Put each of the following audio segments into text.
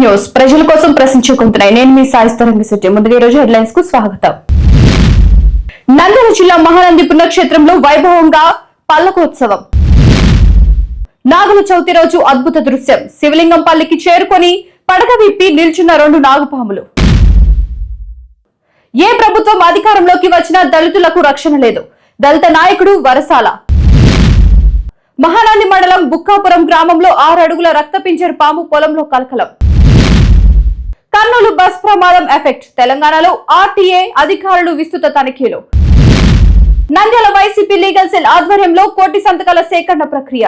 News ప్రజల కోసం ప్రశ్నించుకుంటున్నాయి నేను మీ సాయిస్తరంగ శెట్టి ముందుగా ఈ రోజు హెడ్లైన్స్కు స్వాగతం. నంద్యాల జిల్లా మహానంది పుణ్యక్షేత్రంలో వైభవంగా పల్లకోత్సవం. నాగుల చవితి రోజు అద్భుత దృశ్యం. శివలింగంపల్లికి చేరుకొని పడక విప్పి నిల్చున్న రెండు నాగుపాములు. ఏ ప్రభుత్వం అధికారంలోకి వచ్చినా దళితులకు రక్షణ లేదు. దళిత నాయకుడు వరసాల. మహానంది మండలం బుక్కాపురం గ్రామంలో ఆరు అడుగుల రక్తపింజర్ పాము పొలంలో కలకలం. కర్నూలు బస్ ప్రమాదం ఎఫెక్ట్. తెలంగాణలో ఆర్టీఏ అధికారులు విస్తృత తనిఖీలు. నంద్యాల వైసీపీ లీగల్ సెల్ ఆధ్వర్యంలో కోటి సంతకాల సేకరణ ప్రక్రియ.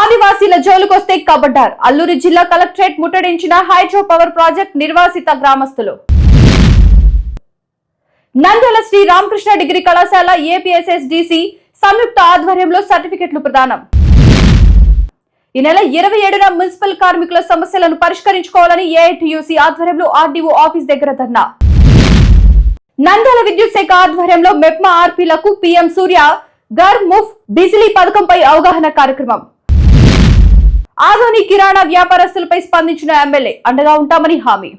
ఆదివాసీల జోలుకొస్తే కబడ్డార్. అల్లూరి జిల్లా కలెక్టరేట్ ముట్టడించిన హైడ్రో పవర్ ప్రాజెక్ట్ నిర్వాసిత గ్రామస్తులు. నంద్యాల శ్రీ రామకృష్ణ డిగ్రీ కళాశాల ఏపీఎస్ఎస్డిసి సంయుక్త ఆధ్వర్యంలో సర్టిఫికెట్లు ప్రదానం. ఈ నెల ఇరవై ఏడున మున్సిపల్ కార్మికుల సమస్యలను పరిష్కరించుకోవాలని ఏఐటియూసీ ఆధ్వర్యంలో ఆర్డీఓ ఆఫీస్ దగ్గర ధర్నా. నంద్యాల విద్యుత్ శాఖ ఆధ్వర్యంలో మెప్మా ఆర్పీలకు పీఎం సూర్య గర్ ముఫ్ బిజిలీ పథకంపై అవగాహన కార్యక్రమం. ఆధోని కిరాణా వ్యాపారస్తులపై స్పందించిన ఎమ్మెల్యే అండగా ఉంటామని హామీ.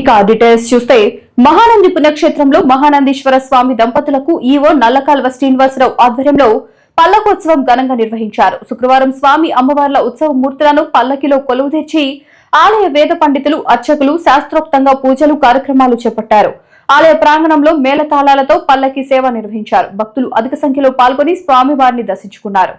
ఇక డీటెయిల్స్ చూస్తే మహానంది పుణ్యక్షేత్రంలో మహానందీశ్వర స్వామి దంపతులకు ఈవో నల్లకాల్వ శ్రీనివాసరావు ఆధ్వర్యంలో పల్లకోత్సవం ఘనంగా నిర్వహించారు. శుక్రవారం స్వామి అమ్మవార్ల ఉత్సవ మూర్తులను పల్లకిలో కొలువు తెచ్చి ఆలయ వేద పండితులు అర్చకులు శాస్త్రోక్తంగా పూజలు కార్యక్రమాలు చేపట్టారు. ఆలయ ప్రాంగణంలో మేళతాళాలతో పల్లకి సేవ నిర్వహించారు. భక్తులు అధిక సంఖ్యలో పాల్గొని స్వామివారిని దర్శించుకున్నారు.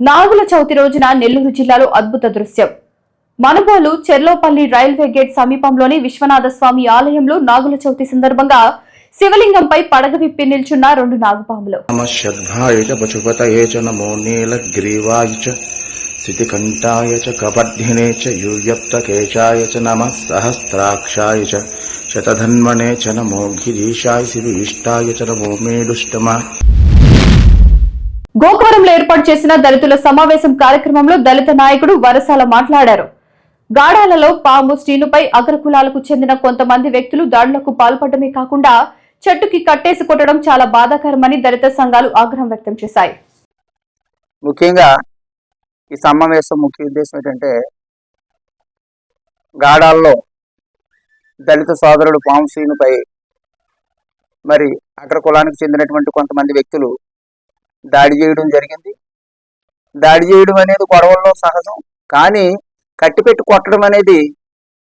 నాగుల చవితి రోజున నెల్లూరు జిల్లాలో అద్భుత దృశ్యం. మనుబోలు చెర్లోపల్లి రైల్వే గేట్ సమీపంలోని విశ్వనాథ స్వామి ఆలయంలో నాగుల చవితి సందర్భంగా శివలింగంపై పడగ విప్పి నిల్చున్న రెండు నాగుపాములు. నమ శర్భాయ చ పశుపతయే చ నమో చ స్థితికంఠాయ చ కపర్ధినే చ చ నమ సహస్రాక్షాయ చ శతధన్మనే చ నమో గిరీశాయ శివీష్టాయ చ నమో మేడుష్టమా గోకవరంలో ఏర్పాటు చేసిన దళితుల సమావేశం కార్యక్రమంలో దళిత నాయకుడు వరసాల మాట్లాడారు. గాడాలలో పాము శ్రీనుపై అగ్రకులాలకు చెందిన కొంతమంది వ్యక్తులు దాడులకు పాల్పడమే కాకుండా చెట్టుకి కట్టేసి కొట్టడం చాలా బాధాకరమని దళిత సంఘాలు ఆగ్రహం వ్యక్తం చేశాయి. ముఖ్యంగా ఈ సమావేశం ముఖ్య ఉద్దేశం ఏంటంటే గాడాల్లో దళిత సోదరుడు పాము శ్రీనుపై మరి అగ్ర కులానికి చెందినటువంటి కొంతమంది వ్యక్తులు దాడి చేయడం జరిగింది. దాడి చేయడం అనేది గొడవల్లో సహజం. కానీ కట్టిపెట్టి కొట్టడం అనేది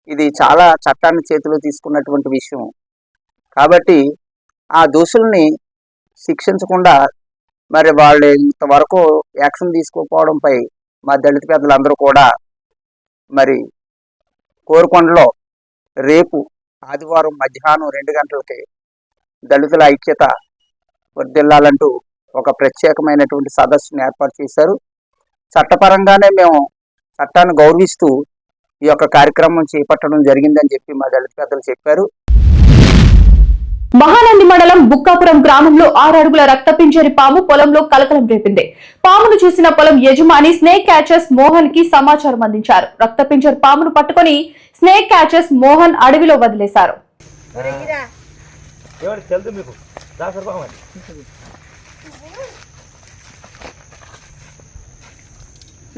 ఇది చాలా చట్టాన్ని చేతిలో తీసుకున్నటువంటి విషయం. కాబట్టి ఆ దోషుల్ని శిక్షించకుండా మరి వాళ్ళు ఇంతవరకు యాక్షన్ తీసుకోకపోవడంపై మా దళిత పెద్దలందరూ కూడా మరి కోరుకొండలో రేపు ఆదివారం మధ్యాహ్నం రెండు గంటలకి దళితుల ఐక్యత వర్దిల్లాలంటూ ఒక ప్రత్యేకమైనటువంటి సదస్సును ఏర్పాటు చేశారు. చట్టపరంగానే మేము చట్టాన్ని గౌరవిస్తూ ఈ యొక్క కార్యక్రమం చేపట్టడం జరిగిందని చెప్పి మా దళిత పెద్దలు చెప్పారు. మహానంది మండలం బుక్కాపురం గ్రామంలో ఆరు అడుగుల రక్తపింజరి పాము పొలంలో కలకలం రేపింది. పామును చూసిన పొలం యజమాని స్నేక్ క్యాచర్స్ మోహన్కి సమాచారం అందించారు. రక్తపింజర్ పామును పట్టుకొని స్నేక్ క్యాచర్స్ మోహన్ అడవిలో వదిలేశారు.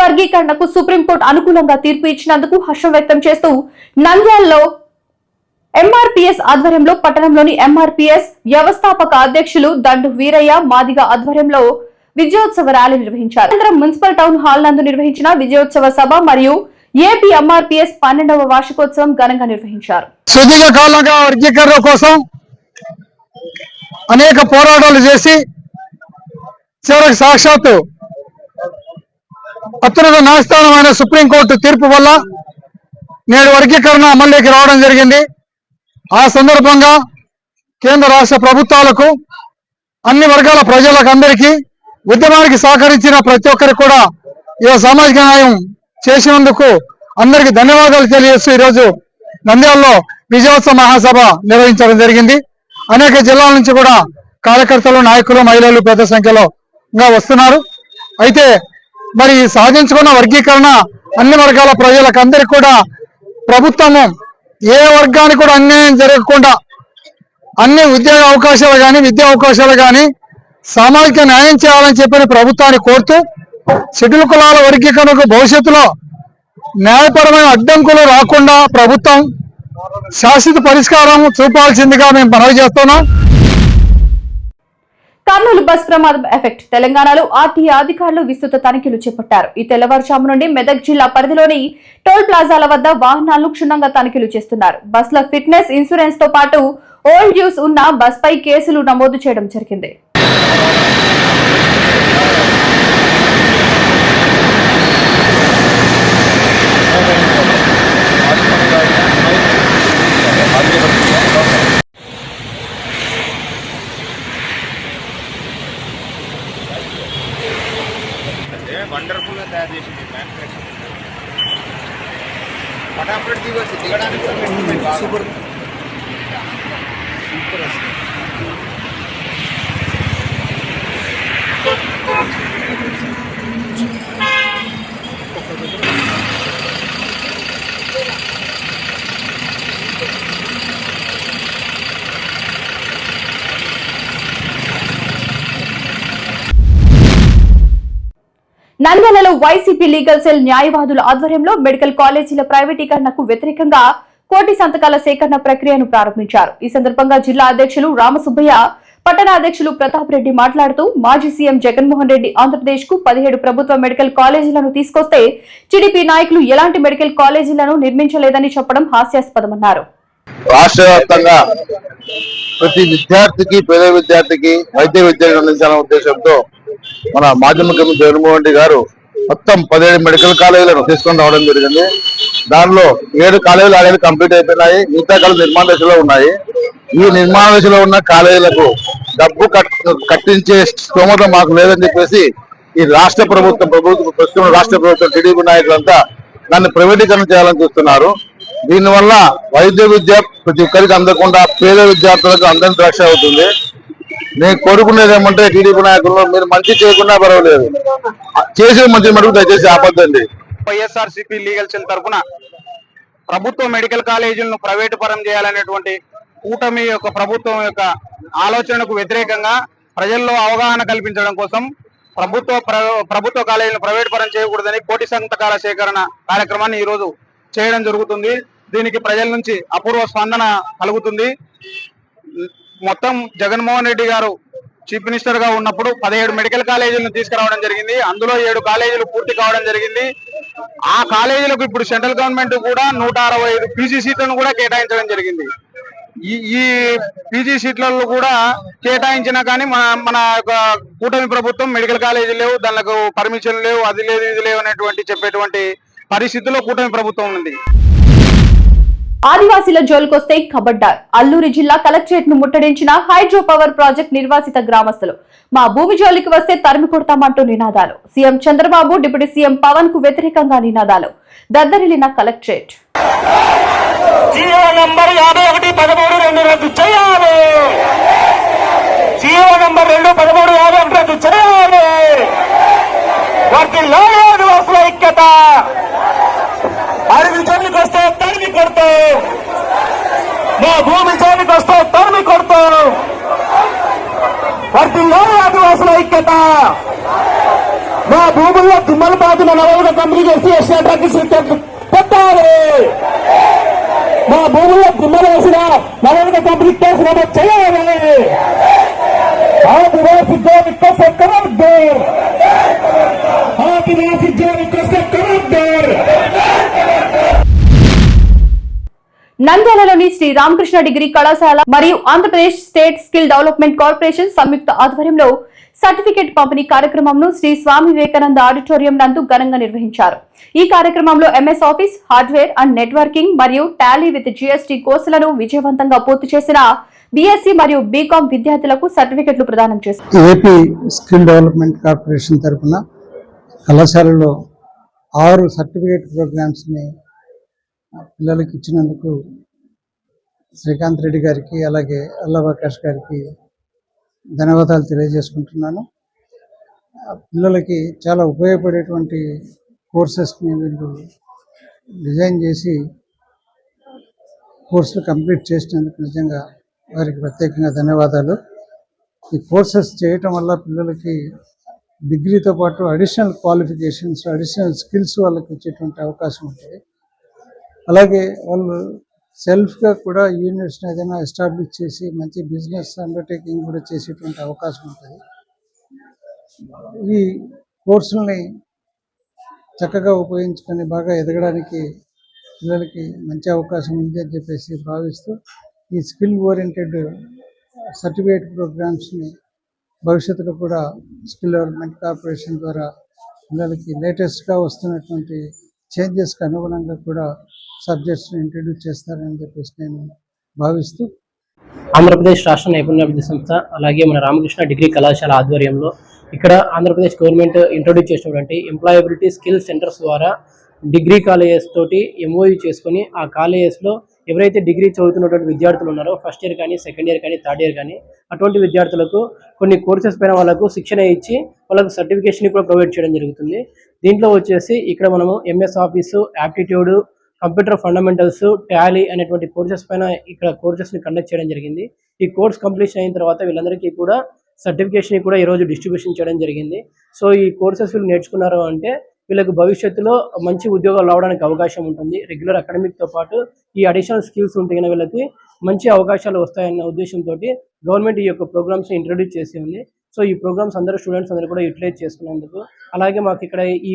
వర్గీకరణకు సుప్రీంకోర్టు అనుకూలంగా తీర్పు ఇచ్చినందుకు హర్షం వ్యక్తం చేస్తూ నంద్యాలలో ఎంఆర్పీఎస్ ఆధ్వర్యంలో పట్టణంలోని ఎంఆర్పీఎస్ వ్యవస్థాపక అధ్యక్షులు దండు వీరయ్య మాదిగ ఆధ్వర్యంలో విజయోత్సవ ర్యాలీ నిర్వహించారు. అనంతరం మున్సిపల్ టౌన్ హాల్ నందు నిర్వహించిన విజయోత్సవ సభ మరియు ఏపీ ఎంఆర్పీఎస్ పన్నెండవ వార్షికోత్సవం ఘనంగా నిర్వహించారు. సుదీర్ఘ కాలంగా వర్గీకరణ కోసం అనేక పోరాటాలు చేసి చివరికి సాక్షాత్తు అత్యున్నత న్యాయస్థానమైన సుప్రీంకోర్టు తీర్పు వల్ల నేడు వర్గీకరణ అమల్లోకి రావడం జరిగింది. ఆ సందర్భంగా కేంద్ర రాష్ట్ర ప్రభుత్వాలకు అన్ని వర్గాల ప్రజలకు అందరికీ ఉద్యమానికి సహకరించిన ప్రతి ఒక్కరికి కూడా ఈ సామాజిక న్యాయం చేసినందుకు అందరికీ ధన్యవాదాలు తెలియజేస్తూ ఈరోజు నంద్యాలలో విజయోత్సవ మహాసభ నిర్వహించడం జరిగింది. అనేక జిల్లాల నుంచి కూడా కార్యకర్తలు నాయకులు మహిళలు పెద్ద సంఖ్యలో వస్తున్నారు. అయితే మరి సాధించుకున్న వర్గీకరణ అన్ని వర్గాల ప్రజలకు అందరికీ కూడా ప్రభుత్వము ఏ వర్గానికి కూడా అన్యాయం జరగకుండా అన్ని ఉద్యోగ అవకాశాలు కానీ విద్యా అవకాశాలు కానీ సామాజిక న్యాయం చేయాలని చెప్పిన ప్రభుత్వాన్ని కోరుతూ షెడ్యూల్ కులాల వర్గీకరణకు భవిష్యత్తులో న్యాయపరమైన అడ్డంకులు రాకుండా ప్రభుత్వం శాశ్వత పరిష్కారం చూపాల్సిందిగా మేము మనవి చేస్తున్నాం. కర్నూలు బస్ ప్రమాదం ఎఫెక్ట్. తెలంగాణలో ఆర్టీఏ అధికారులు విస్తృత తనిఖీలు చేపట్టారు. ఈ తెల్లవారుజాము నుండి మెదక్ జిల్లా పరిధిలోని టోల్ ప్లాజాల వద్ద వాహనాలను క్షుణ్ణంగా తనిఖీలు చేస్తున్నారు. బస్ల ఫిట్నెస్ ఇన్సూరెన్స్తో పాటు ఓల్డ్ యూస్ ఉన్న బస్ పై కేసులు నమోదు చేయడం జరిగింది. वर्फुल तैयार मैनुफाक्चर फटाफट सूपर सूपर నంద్యాలలో వైసీపీ లీగల్ సెల్ న్యాయవాదుల ఆధ్వర్యంలో మెడికల్ కాలేజీల ప్రైవేటీకరణకు వ్యతిరేకంగా కోటి సంతకాల సేకరణ ప్రక్రియను ప్రారంభించారు. ఈ సందర్భంగా జిల్లా అధ్యక్షులు రామసుబ్బయ్య పట్టణ అధ్యక్షులు ప్రతాప్ రెడ్డి మాట్లాడుతూ మాజీ సీఎం జగన్మోహన్ రెడ్డి ఆంధ్రప్రదేశ్కు పదిహేడు ప్రభుత్వ మెడికల్ కాలేజీలను తీసుకొస్తే టీడీపీ నాయకులు ఎలాంటి మెడికల్ కాలేజీలను నిర్మించలేదని చెప్పడం హాస్యాస్పదమన్నారు. రాష్ట్ర వ్యాప్తంగా ప్రతి విద్యార్థికి పేద విద్యార్థికి వైద్య విద్యను అందించాలనే ఉద్దేశంతో మన మాజీ ముఖ్యమంత్రి జగన్మోహన్ రెడ్డి గారు మొత్తం పదిహేడు మెడికల్ కాలేజీలను తీసుకొని రావడం జరిగింది. దానిలో ఏడు కాలేజీలు ఆల్రెడీ కంప్లీట్ అయిపోయినాయి. మిగతా కాలేజీ నిర్మాణ దశలో ఉన్నాయి. ఈ నిర్మాణ దశలో ఉన్న కాలేజీలకు డబ్బు కట్టించే స్తోమత మాకు లేదని చెప్పేసి ఈ రాష్ట్ర ప్రభుత్వం ప్రభుత్వం ప్రస్తుతం రాష్ట్ర ప్రభుత్వం టీడీపీ నాయకులంతా దాన్ని ప్రైవేటీకరణ చేయాలని చూస్తున్నారు. దీనివల్ల వైద్య విద్య ప్రతి ఒక్కరికి అందకుండా పేద విద్యార్థులకు అందరి ద్రాక్ష అవుతుంది. నేను కోరుకునేది ఏమంటే టీడీపీ నాయకులు మీరు మంచి చేయకుండా పర్వాలేదు. చేసే మంచి మటుకు దయచేసి ఆపద్దండి వైఎస్ఆర్సీపీ లీగల్ సెల్ తరఫున ప్రభుత్వ మెడికల్ కాలేజీలను ప్రైవేటు పరం చేయాలనేటువంటి కూటమి యొక్క ప్రభుత్వం యొక్క ఆలోచనకు వ్యతిరేకంగా ప్రజల్లో అవగాహన కల్పించడం కోసం ప్రభుత్వ ప్ర- ప్రభుత్వ కాలేజీలను ప్రైవేట్ పరం చేయకూడదని కోటి సంతకాల సేకరణ కార్యక్రమాన్ని ఈ రోజు చేయడం జరుగుతుంది. దీనికి ప్రజల నుంచి అపూర్వ స్పందన కలుగుతుంది. మొత్తం జగన్మోహన్ రెడ్డి గారు చీఫ్ మినిస్టర్గా ఉన్నప్పుడు పదిహేడు మెడికల్ కాలేజీలను తీసుకురావడం జరిగింది. అందులో ఏడు కాలేజీలు పూర్తి కావడం జరిగింది. ఆ కాలేజీలకు ఇప్పుడు సెంట్రల్ గవర్నమెంట్ కూడా నూట అరవై ఐదు పీజీ సీట్లను కూడా కేటాయించడం జరిగింది. ఈ ఈ పీజీ సీట్లలో కూడా కేటాయించినా కానీ మన మన కూటమి ప్రభుత్వం మెడికల్ కాలేజీలు లేవు దానికి పర్మిషన్ లేవు అది లేదు ఇది లేవు అనేటువంటి చెప్పేటువంటి పరిస్థితుల్లో కూటమి ప్రభుత్వం ఉంది. ఆదివాసీల జోలుకొస్తే కబడ్డార్ అల్లూరి జిల్లా కలెక్టరేట్ను ముట్టడించిన హైడ్రో పవర్ ప్రాజెక్ట్ నిర్వాసిత గ్రామస్తులు. మా భూమి జోలికి వస్తే తరిమి కొడతామంటూ నినాదాలు. సీఎం చంద్రబాబు డిప్యూటీ సీఎం పవన్కు వ్యతిరేకంగా నినాదాలు. దద్దరిలిన కలెక్టరేట్. జీవో నంబర్ యాభై ఒకటి పదమూడు రెండు రద్దు చేయాలి. జీవో నంబర్ రెండు పదమూడు యాభై ఒకటి రద్దు చేయాలి. ఐక్యత. జోలికి వస్తే కొడుతూ. మా భూమి జోలికి వస్తే తరిమి కొడుతూ. వర్తిల్లో ఆదివాసుల ఐక్యత. మా భూముల్లో దిమ్మలు పాతిన నవయుగ కంపెనీ చేసి ఎస్టీ ట్రక్ పెట్టాలి. మా భూముల్లో దిమ్మలు వేసిన నవయుగ కంపెనీ కేసు నమోదు చేయాలి. ఆదివాసి జాతి కోసం కరార్దార్ తెలంగాణలోని శ్రీ రామకృష్ణ డిగ్రీ కళాశాల మరియు Andhra Pradesh state skill development corporation సంయుక్త ఆధ్వర్యంలో సర్టిఫికేట్ పంపిణీ కార్యక్రమంను శ్రీ స్వామి వివేకానంద ఆడిటోరియం నందు ఘనంగా నిర్వహించారు. ఈ కార్యక్రమంలో MS office hardware and networking మరియు టాలీ విత్ జిఎస్టీ కోర్సులను విజయవంతంగా పూర్తి చేసిన బీఎస్సీ మరియు బీకాం విద్యార్థులకు సర్టిఫికెట్లు ప్రదానం చేశారు. ఏపీ స్కిల్ డెవలప్మెంట్ కార్పొరేషన్ తరఫున కళాశాలలో ఆరు సర్టిఫికేట్ ప్రోగ్రామ్స్ని పిల్లలకి ఇచ్చినందుకు శ్రీకాంత్ రెడ్డి గారికి అలాగే అల్లవకాష్ గారికి ధన్యవాదాలు తెలియజేసుకుంటున్నాను. పిల్లలకి చాలా ఉపయోగపడేటువంటి కోర్సెస్ని వీళ్ళు డిజైన్ చేసి కోర్సులు కంప్లీట్ చేసినందుకు నిజంగా వారికి ప్రత్యేకంగా ధన్యవాదాలు. ఈ కోర్సెస్ చేయటం వల్ల పిల్లలకి డిగ్రీతో పాటు అడిషనల్ క్వాలిఫికేషన్స్ అడిషనల్ స్కిల్స్ వాళ్ళకి వచ్చేటువంటి అవకాశం ఉంటుంది. అలాగే వాళ్ళు సెల్ఫ్గా కూడా యూనిట్స్ని ఏదైనా ఎస్టాబ్లిష్ చేసి మంచి బిజినెస్ అండర్టేకింగ్ కూడా చేసేటువంటి అవకాశం ఉంటుంది. ఈ కోర్సుల్ని చక్కగా ఉపయోగించుకొని బాగా ఎదగడానికి పిల్లలకి మంచి అవకాశం ఉంది అని చెప్పేసి భావిస్తూ ఈ స్కిల్ ఓరియంటెడ్ సర్టిఫికేట్ ప్రోగ్రామ్స్ని భవిష్యత్తులో కూడా స్కిల్ డెవలప్మెంట్ కార్పొరేషన్ ద్వారా పిల్లలకి లేటెస్ట్గా వస్తున్నటువంటి చేంజెస్కి అనుగుణంగా కూడా సబ్జెక్ట్స్ని ఇంట్రడ్యూస్ చేస్తారని చెప్పేసి నేను భావిస్తూ ఆంధ్రప్రదేశ్ రాష్ట్ర నైపుణ్యాభివృద్ధి సంస్థ అలాగే మన రామకృష్ణ డిగ్రీ కళాశాల ఆధ్వర్యంలో ఇక్కడ ఆంధ్రప్రదేశ్ గవర్నమెంట్ ఇంట్రొడ్యూస్ చేసినటువంటి ఎంప్లాయబిలిటీ స్కిల్ సెంటర్స్ ద్వారా డిగ్రీ కాలేజెస్ తోటి ఎంఓయూ చేసుకొని ఆ కాలేజెస్లో ఎవరైతే డిగ్రీ చదువుతున్నటువంటి విద్యార్థులు ఉన్నారో ఫస్ట్ ఇయర్ కానీ సెకండ్ ఇయర్ కానీ థర్డ్ ఇయర్ కానీ అటువంటి విద్యార్థులకు కొన్ని కోర్సెస్ పైన వాళ్ళకు శిక్షణ ఇచ్చి వాళ్ళకు సర్టిఫికేషన్ కూడా ప్రొవైడ్ చేయడం జరుగుతుంది. దీంట్లో వచ్చేసి ఇక్కడ మనము MS office aptitude computer fundamentals Tally అనేటువంటి కోర్సెస్ పైన ఇక్కడ కోర్సెస్ని కండక్ట్ చేయడం జరిగింది. ఈ కోర్స్ కంప్లీషన్ అయిన తర్వాత వీళ్ళందరికీ కూడా సర్టిఫికేషన్ కూడా ఈరోజు డిస్ట్రిబ్యూషన్ చేయడం జరిగింది. సో ఈ కోర్సెస్ వీళ్ళు నేర్చుకున్నారు అంటే వీళ్ళకి భవిష్యత్తులో మంచి ఉద్యోగాలు రావడానికి అవకాశం ఉంటుంది. రెగ్యులర్ అకాడమిక్తో పాటు ఈ అడిషనల్ స్కిల్స్ ఉంటే కనుక వీళ్ళకి మంచి అవకాశాలు వస్తాయన్న ఉద్దేశంతో గవర్నమెంట్ ఈ యొక్క ప్రోగ్రామ్స్ ఇంట్రడ్యూస్ చేసి ఉంది. సో ఈ ప్రోగ్రామ్స్ అందరూ స్టూడెంట్స్ అందరూ కూడా యూటిలైజ్ చేసుకున్నందుకు అలాగే మాకు ఇక్కడ ఈ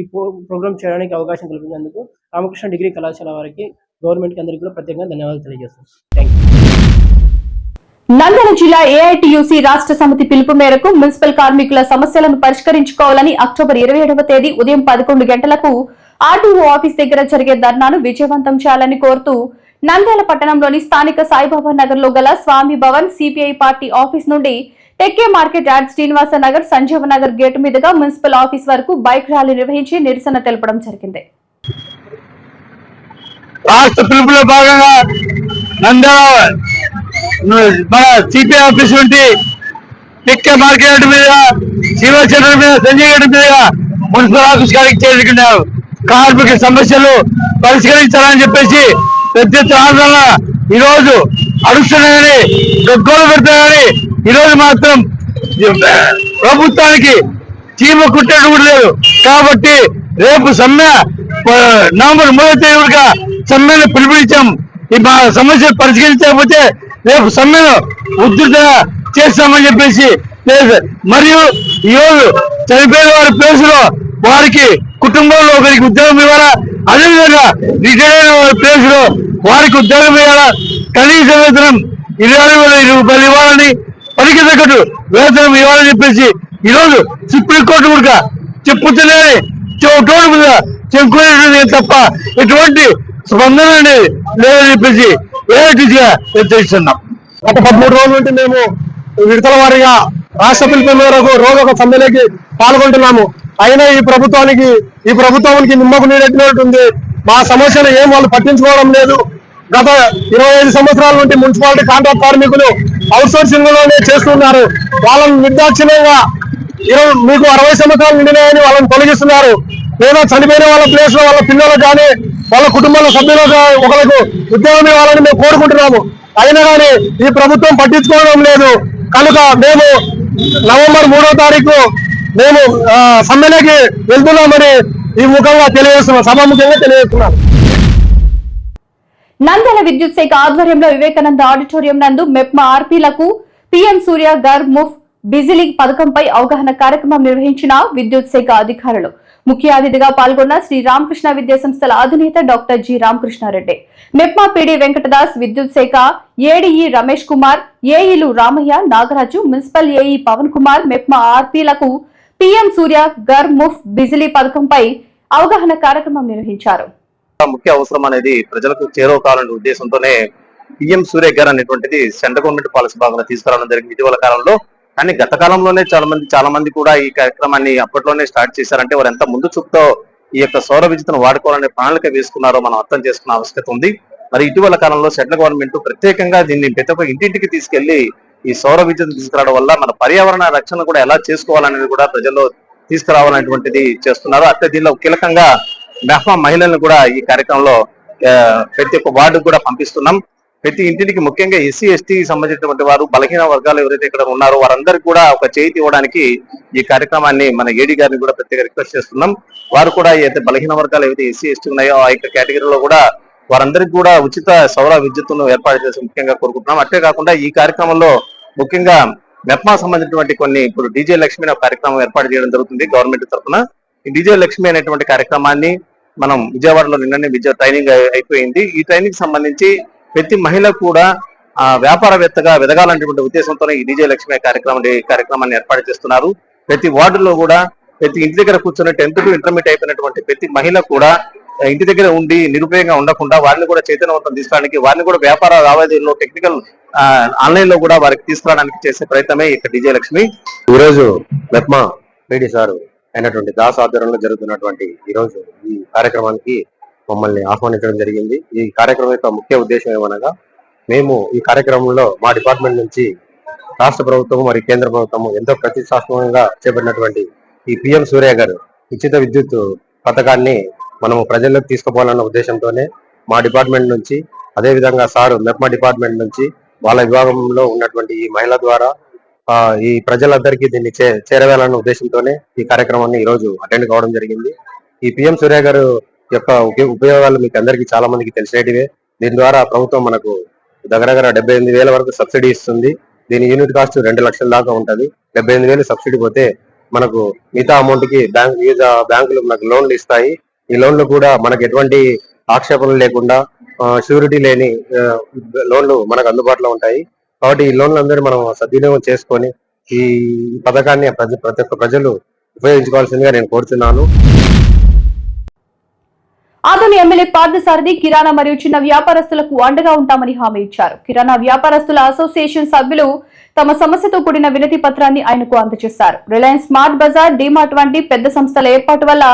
ప్రోగ్రామ్ చేయడానికి అవకాశం కల్పించినందుకు రామకృష్ణ డిగ్రీ కళాశాల వారికి గవర్నమెంట్కి అందరికీ కూడా ప్రత్యేకంగా ధన్యవాదాలు తెలియజేస్తున్నాం. థ్యాంక్ యూ నంద్యాల జిల్లా ఏఐటియుసి రాష్ట్ర సమితి పిలుపు మేరకు మున్సిపల్ కార్మికుల సమస్యలను పరిష్కరించుకోవాలని అక్టోబర్ ఇరవై ఏడవ తేదీ ఉదయం పదకొండు గంటలకు ఆర్టీఓ ఆఫీస్ దగ్గర జరిగే ధర్నాను విజయవంతం చేయాలని కోరుతూ నంద్యాల పట్టణంలోని స్థానిక సాయిబాబా నగర్లో గల Swami Bhavan CPI party office నుండి టెక్కే మార్కెట్ యాడ్ శ్రీనివాస నగర్ సంజీవ నగర్ గేటు మీదుగా మున్సిపల్ ఆఫీస్ వరకు బైక్ ర్యాలీ నిర్వహించి నిరసన తెలపడం జరిగింది. రాష్ట్ర పిలుపులో భాగంగా నంద్యాల మన సిపిఐ ఆఫీస్ నుండి పిక్క మార్కెట్ మీద శివచంద్ర మీద సంజయ్ గడ్డ మీద మున్సిపల్ ఆఫీస్ కాడికి చేరుకున్నారు కార్మిక సమస్యలు పరిష్కరించాలని చెప్పేసి పెద్ద ఆందోళన ఈ రోజు అడుస్తున్నాయని పెడతాయని ఈ రోజు మాత్రం ప్రభుత్వానికి చీమ కుట్టడం కూడా లేదు. కాబట్టి రేపు సమ్మె నవంబర్ మూడో తేదీ వరకు సమ్మెను పిలుపునిచ్చాం. ఈ మా సమస్యలు పరిష్కరించకపోతే రేపు సమ్మెను ఉధృతంగా చేస్తామని చెప్పేసి మరియు ఈ రోజు చనిపోయిన వారి ప్లేసులో వారికి కుటుంబంలో ఒకరికి ఉద్యోగం ఇవ్వాలా? అదేవిధంగా రిటైర్ అయిన వారి ప్లేసులో వారికి ఉద్యోగం ఇవ్వాలా? కనీస వేతనం ఇరవై వేల ఇరవై రూపాయలు ఇవ్వాలని పనికి తగ్గట్టు వేతనం ఇవ్వాలని చెప్పేసి ఈ రోజు సుప్రీంకోర్టు కూడా చెప్పుతూనే చోటు మీద చెప్పుకునేది తప్ప ఎటువంటి స్పందన అనేది లేదని చెప్పేసి ఏఐటీగా హెచ్చరిస్తున్నాం గత పదమూడు రోజుల నుండి మేము విడతల వారీగా రాష్ట్ర పిలుపు మేరకు రోజు ఒక సమ్మెలోకి పాల్గొంటున్నాము. అయినా ఈ ప్రభుత్వానికి ఈ ప్రభుత్వానికి నిమ్మకు నీరెట్టినట్టుంది. మా సమస్యలు ఏం వాళ్ళు పట్టించుకోవడం లేదు. గత ఇరవై ఐదు సంవత్సరాల నుండి మున్సిపాలిటీ కాంట్రాక్ట్ కార్మికులు అవుట్ సోర్సింగ్లోనే చేస్తున్నారు. వాళ్ళని నిర్దాక్షిణ్యంగా ఇరవై మీకు అరవై సంవత్సరాలు నిండినాయని వాళ్ళని తొలగిస్తున్నారు. లేదా చనిపోయిన వాళ్ళ ప్లేస్లో వాళ్ళ పిల్లలకు కానీ వాళ్ళ కుటుంబాల సభ్యులు ఒకరికి ఉద్యోగం ఇవ్వాలని మేము కోరుకుంటున్నాము. అయినా కానీ ఈ ప్రభుత్వం పట్టించుకోవడం లేదు. కనుక మేము నవంబర్ మూడో తారీఖు మేము సమ్మెలోకి వెళ్తున్నామని ఈ ముఖంగా తెలియజేస్తున్నాం. సభాముఖంగా తెలియజేస్తున్నాం. నందల విద్యుత్ శాఖ ఆధ్వర్యంలో వివేకానంద ఆడిటోరియం నందు మెప్మా ఆర్పీలకు పీఎం సూర్య గర్ ముఫ్ బిజిలీ పథకంపై అవగాహన కార్యక్రమం నిర్వహించిన విద్యుత్ శాఖ అధికారులు. ముఖ్య అతిథిగా పాల్గొన్న శ్రీ రామకృష్ణ విద్యా సంస్థల అధినేత doctor G Ramakrishnareddy. MEPMA PD Venkatadas విద్యుత్ శాఖ ఏడీఈ రమేష్ కుమార్ ఏఈలు రామయ్య నాగరాజు మున్సిపల్ ఏఈ పవన్ కుమార్ మెప్మా ఆర్పీలకు పీఎం సూర్య గర్ ముఫ్ బిజిలీ పథకంపై అవగాహన కార్యక్రమం నిర్వహించారు. ముఖ్య అవసరం అనేది ప్రజలకు చేరువ కావాలనే ఉద్దేశంతోనే పిఎం సూర్య గారు అనేటువంటిది సెంట్రల్ గవర్నమెంట్ పాలసీ భాగంగా తీసుకురావడం జరిగింది. ఇటీవల కాలంలో కానీ గత కాలంలోనే చాలా మంది చాలా మంది కూడా ఈ కార్యక్రమాన్ని అప్పట్లోనే స్టార్ట్ చేశారంటే వారు ఎంత ముందు చూపుతో ఈ యొక్క సౌర విద్యుత్ను వాడుకోవాలనే ప్రణాళిక వేసుకున్నారో మనం అర్థం చేసుకున్న ఆవశ్యకత ఉంది. మరి ఇటీవల కాలంలో సెంట్రల్ గవర్నమెంట్ ప్రత్యేకంగా దీన్ని ప్రతి ఒక్క ఇంటింటికి తీసుకెళ్ళి ఈ సౌర విద్యుత్ తీసుకురావడం వల్ల మన పర్యావరణ రక్షణ కూడా ఎలా చేసుకోవాలనేది కూడా ప్రజల్లో తీసుకురావాలనేటువంటిది చేస్తున్నారు. అయితే దీనిలో కీలకంగా మెహ్మా మహిళలను కూడా ఈ కార్యక్రమంలో ప్రతి ఒక్క వార్డు కూడా పంపిస్తున్నాం. ప్రతి ఇంటికి ముఖ్యంగా ఎస్సీ ఎస్టీ సంబంధించినటువంటి వారు బలహీన వర్గాలు ఎవరైతే ఇక్కడ ఉన్నారో వారందరికీ కూడా ఒక చేతి ఇవ్వడానికి ఈ కార్యక్రమాన్ని మన ఏడీ గారిని కూడా ప్రత్యేక రిక్వెస్ట్ చేస్తున్నాం. వారు కూడా ఏదైతే బలహీన వర్గాలు ఏవైతే ఎస్సీ ఎస్టీ ఉన్నాయో ఆ యొక్క కేటగిరీలో కూడా వారందరికీ కూడా ఉచిత సౌర విద్యుత్తును ఏర్పాటు చేసి ముఖ్యంగా కోరుకుంటున్నాం. అట్టే కాకుండా ఈ కార్యక్రమంలో ముఖ్యంగా మెప్మా సంబంధించినటువంటి కొన్ని ఇప్పుడు డీజే లక్ష్మి అనే కార్యక్రమం ఏర్పాటు చేయడం జరుగుతుంది గవర్నమెంట్ తరఫున. ఈ డీజే లక్ష్మి అనేటువంటి కార్యక్రమాన్ని మనం విజయవాడలో నిన్ననే విద్య ట్రైనింగ్ అయిపోయింది. ఈ ట్రైనింగ్ సంబంధించి ప్రతి మహిళ కూడా ఆ వ్యాపారవేత్తగా ఎదగాలనేటువంటి ఉద్దేశంతోనే ఈ డీజే లక్ష్మి కార్యక్రమం ఈ కార్యక్రమాన్ని ఏర్పాటు చేస్తున్నారు. ప్రతి వార్డులో కూడా ప్రతి ఇంటి దగ్గర కూర్చొని టెన్త్ టు ఇంటర్మీడియట్ అయిపోయినటువంటి ప్రతి మహిళ కూడా ఇంటి దగ్గర ఉండి నిరుపయోగంగా ఉండకుండా వారిని కూడా చైతన్యవంతం తీసుకోవడానికి వారిని కూడా వ్యాపార లావాదేవీలో టెక్నికల్ ఆన్లైన్లో కూడా వారికి తీసుకురావడానికి చేసే ప్రయత్నమే ఇక్కడ డీజే లక్ష్మి. ఈ రోజు పీడి సారు అయినటువంటి దాస్ ఆధ్వర్యంలో జరుగుతున్నటువంటి ఈ రోజు ఈ కార్యక్రమానికి మమ్మల్ని ఆహ్వానించడం జరిగింది. ఈ కార్యక్రమం యొక్క ముఖ్య ఉద్దేశం ఏమనగా మేము ఈ కార్యక్రమంలో మా డిపార్ట్మెంట్ నుంచి రాష్ట్ర ప్రభుత్వం మరియు కేంద్ర ప్రభుత్వం ఎంతో ప్రతిష్టాత్మకంగా చేపట్టినటువంటి ఈ పిఎం సూర్య గారు ఉచిత విద్యుత్ పథకాన్ని మనము ప్రజల్లోకి తీసుకుపోవాలన్న ఉద్దేశంతోనే మా డిపార్ట్మెంట్ నుంచి అదే విధంగా సార్ మెప్మా డిపార్ట్మెంట్ నుంచి వాళ్ళ విభాగంలో ఉన్నటువంటి ఈ మహిళ ద్వారా ఈ ప్రజలందరికీ దీన్ని చే చేరవేయాలన్న ఉద్దేశంతోనే ఈ కార్యక్రమాన్ని ఈ రోజు అటెండ్ కావడం జరిగింది. ఈ పిఎం సూర్య గారు యొక్క ఉపయోగాలు మీకు అందరికీ చాలా మందికి తెలిసేటివే దీని ద్వారా ప్రభుత్వం మనకు దగ్గర దగ్గర డెబ్బై ఎనిమిది వేల వరకు సబ్సిడీ ఇస్తుంది. దీని యూనిట్ కాస్ట్ రెండు లక్షల దాకా ఉంటుంది. డెబ్బై ఎనిమిది వేలు సబ్సిడీ పోతే మనకు మిగతా అమౌంట్కి బ్యాంక్ వివిధ బ్యాంకులు మనకు లోన్లు ఇస్తాయి. ఈ లోన్లు కూడా మనకు ఎటువంటి ఆక్షేపణలు లేకుండా షూరిటీ లేని లోన్లు మనకు అందుబాటులో ఉంటాయి. కాబట్టి ఈ లోన్లు అందరూ మనం సద్వినియోగం చేసుకొని ఈ పథకాన్ని ప్రజ ప్రతి ఒక్క ప్రజలు ఉపయోగించుకోవాల్సిందిగా నేను కోరుతున్నాను ఆదోని ఎమ్మెల్యే పార్థసారథి కిరాణా మరియు చిన్న వ్యాపారస్తులకు అండగా ఉంటామని హామీ ఇచ్చారు. కిరాణా వ్యాపారస్తుల అసోసియేషన్ సభ్యులు తమ సమస్యతో కూడిన వినతి పత్రాన్ని ఆయనకు అందజేశారు. రిలయన్స్ స్మార్ట్ బజార్ డిమార్ట్ వంటి పెద్ద సంస్థల ఏర్పాటు వల్ల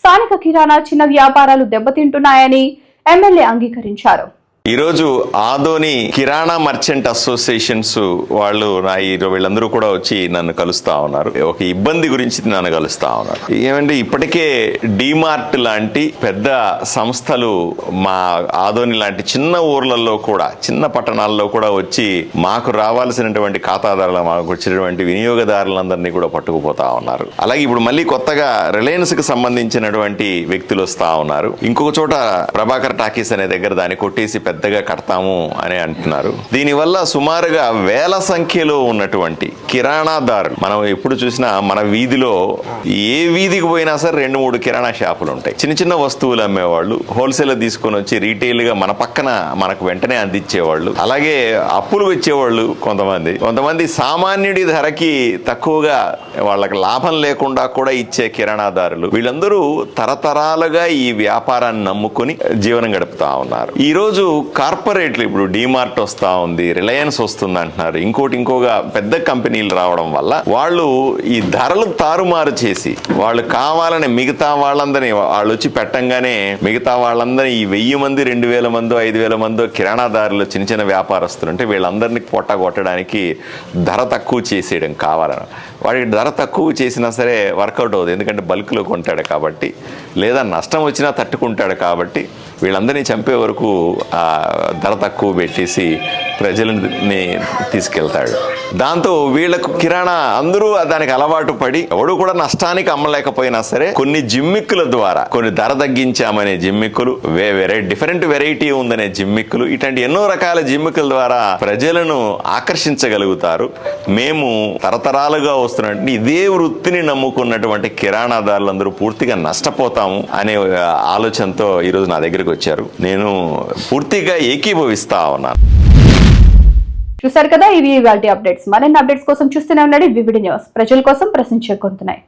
స్థానిక కిరాణా చిన్న వ్యాపారాలు దెబ్బతింటున్నాయని ఎమ్మెల్యే అంగీకరించారు. ఈరోజు ఆదోని కిరాణా మర్చెంట్ అసోసియేషన్స్ వాళ్ళు నా వీళ్ళందరూ కూడా వచ్చి నన్ను కలుస్తా ఉన్నారు. ఒక ఇబ్బంది గురించి నన్ను కలుస్తా ఉన్నారు. ఏమంటే ఇప్పటికే డిమార్ట్ లాంటి పెద్ద సంస్థలు మా ఆదోని లాంటి చిన్న ఊర్లలో కూడా చిన్న పట్టణాల్లో కూడా వచ్చి మాకు రావాల్సినటువంటి ఖాతాదారుల మాకు వచ్చినటువంటి వినియోగదారులందరినీ కూడా పట్టుకుపోతా ఉన్నారు. అలాగే ఇప్పుడు మళ్ళీ కొత్తగా రిలయన్స్కి సంబంధించినటువంటి వ్యక్తులు వస్తా ఉన్నారు. ఇంకొక చోట ప్రభాకర్ టాకీస్ అనే దగ్గర దాన్ని కొట్టేసి పెద్దగా కడతాము అని అంటున్నారు. దీనివల్ల సుమారుగా వేల సంఖ్యలో ఉన్నటువంటి కిరాణాదారులు మనం ఎప్పుడు చూసినా మన వీధిలో ఏ వీధికి పోయినా సరే రెండు మూడు కిరాణా షాపులు ఉంటాయి. చిన్న చిన్న వస్తువులు అమ్మేవాళ్ళు హోల్సేల్ తీసుకొని వచ్చి రీటైల్గా మన పక్కన మనకు వెంటనే అందించేవాళ్ళు అలాగే అప్పులు ఇచ్చేవాళ్ళు కొంతమంది. కొంతమంది సామాన్యుడి ధరకి తక్కువగా వాళ్ళకి లాభం లేకుండా కూడా ఇచ్చే కిరాణాదారులు వీళ్ళందరూ తరతరాలుగా ఈ వ్యాపారాన్ని నమ్ముకుని జీవనం గడుపుతా ఉన్నారు. ఈరోజు కార్పొరేట్లు ఇప్పుడు డిమార్ట్ వస్తా ఉంది రిలయన్స్ వస్తుంది అంటున్నారు. ఇంకోటి ఇంకోగా పెద్ద కంపెనీలు రావడం వల్ల వాళ్ళు ఈ ధరలు తారుమారు చేసి వాళ్ళు కావాలని మిగతా వాళ్ళందరినీ వాళ్ళు వచ్చి పెట్టంగానే మిగతా వాళ్ళందరినీ ఈ వెయ్యి మంది రెండు వేల మందో ఐదు వేల మందో కిరాణాదారులు చిన్న చిన్న వ్యాపారస్తులు అంటే వీళ్ళందరినీ పొట్ట కొట్టడానికి ధర తక్కువ చేసేయడం కావాలని వాడికి ధర తక్కువ చేసినా సరే వర్కౌట్ అవుతుంది ఎందుకంటే బల్క్లో కొంటాడు కాబట్టి లేదా నష్టం వచ్చినా తట్టుకుంటాడు కాబట్టి వీళ్ళందరినీ చంపే వరకు ధర తక్కువ పెట్టేసి ప్రజలని తీసుకెళ్తాడు. దాంతో వీళ్ళకు కిరాణా అందరూ దానికి అలవాటు పడి ఎవడు కూడా నష్టానికి అమ్మలేకపోయినా సరే కొన్ని జిమ్మిక్కుల ద్వారా కొన్ని ధర తగ్గించామనే జిమ్మిక్కులు వే వేరే డిఫరెంట్ వెరైటీ ఉందనే జిమ్మిక్కులు ఇట్లాంటి ఎన్నో రకాల జిమ్మిక్కుల ద్వారా ప్రజలను ఆకర్షించగలుగుతారు. మేము తరతరాలుగా వస్తున్నటువంటి ఇదే వృత్తిని నమ్ముకున్నటువంటి కిరాణాదారులందరూ పూర్తిగా నష్టపోతాము అనే ఆలోచనతో ఈరోజు నా దగ్గరికి వచ్చారు. నేను పూర్తిగా ఏకీభవిస్తా ఉన్నాను. చూసారు కదా ఇవి ఇవాళ అప్డేట్స్. మరిన్ని అప్డేట్స్ కోసం చూస్తూనే ఉండండి. VVD news. ప్రజల కోసం ప్రశ్నించే గొంతున్నాయి